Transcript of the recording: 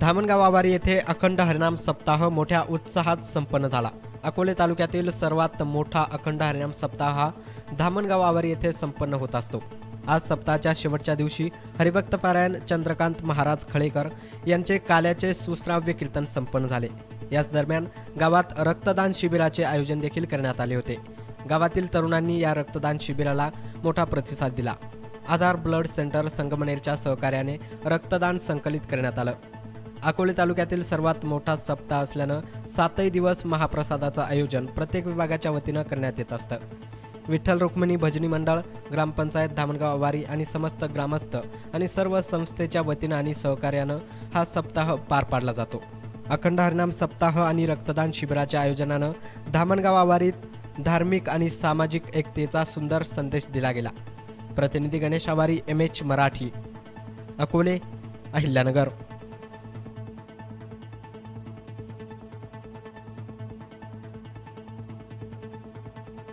धामणगाव आवारी येथे अखंड हरिनाम सप्ताह मोठ्या उत्साहात संपन्न झाला. अकोले तालुक्यातील सर्वात मोठा अखंड हरिनाम सप्ताह हा धामणगाव आवारी येथे संपन्न होत असतो. आज सप्ताहाच्या शेवटच्या दिवशी हरिभक्त पारायण चंद्रकांत महाराज खळेकर यांचे काल्याचे सुश्राव्य कीर्तन संपन्न झाले. याच दरम्यान गावात रक्तदान शिबिराचे आयोजन देखील करण्यात आले होते. गावातील तरुणांनी या रक्तदान शिबिराला मोठा प्रतिसाद दिला. आधार ब्लड सेंटर संगमनेरच्या सहकार्याने रक्तदान संकलित करण्यात आलं. अकोले तालुक्यातील सर्वात मोठा सप्ताह असल्यानं सातही दिवस महाप्रसादाचं आयोजन प्रत्येक विभागाच्या वतीनं करण्यात येत असतं. विठ्ठल रुक्मिणी भजनी मंडळ ग्रामपंचायत धामणगाव वारी आणि समस्त ग्रामस्थ आणि सर्व संस्थेच्या वतीनं आणि सहकार्यानं हा सप्ताह पार पाडला जातो. अखंड हरिनाम सप्ताह आणि रक्तदान शिबिराच्या आयोजनानं धामणगाव आवारीत धार्मिक आणि सामाजिक एकतेचा सुंदर संदेश दिला गेला. प्रतिनिधी गणेश आवारी एम एच मराठी अकोले अहिल्यानगर.